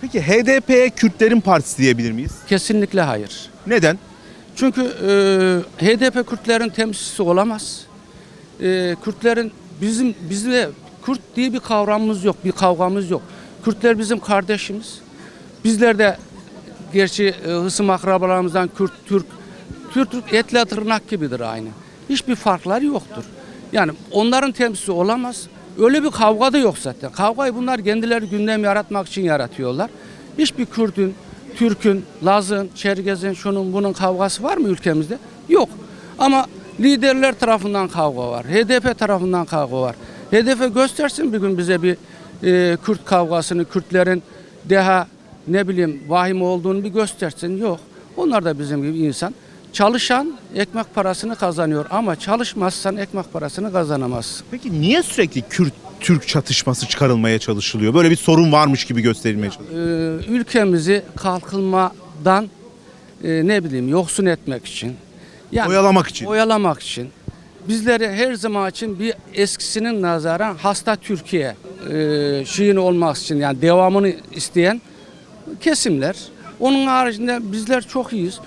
Peki HDP'ye Kürtlerin partisi diyebilir miyiz? Kesinlikle hayır. Neden? Çünkü e, HDP Kürtlerin temsilcisi olamaz. E, Kürtlerin bizim bizde Kürt diye bir kavramımız yok, bir kavgamız yok. Kürtler bizim kardeşimiz. Bizler de gerçi e, hısım akrabalarımızdan Kürt, Türk, Türk, Türk etle tırnak gibidir aynı. Hiçbir farkları yoktur. Yani onların temsilcisi olamaz. Öyle bir kavga da yok zaten. Kavgayı bunlar kendileri gündem yaratmak için yaratıyorlar. Hiçbir Kürt'ün, Türk'ün, Laz'ın, Çerkez'in, şunun bunun kavgası var mı ülkemizde? Yok. Ama liderler tarafından kavga var. HDP tarafından kavga var. HDP göstersin bir gün bize bir e, Kürt kavgasını, Kürtlerin deha ne bileyim vahim olduğunu bir göstersin. Yok. Onlar da bizim gibi insan. Çalışan ekmek parasını kazanıyor ama çalışmazsan ekmek parasını kazanamazsın. Peki niye sürekli Kürt Türk çatışması çıkarılmaya çalışılıyor? Böyle bir sorun varmış gibi gösterilmeye çalışılıyor. Ee, ülkemizi kalkınmadan e, ne bileyim yoksun etmek için yani Oyalamak için. oyalamak için bizleri her zaman için bir eskisinin nazaran hasta Türkiye e, şeyin olmak için yani devamını isteyen kesimler. Onun haricinde bizler çok iyiyiz.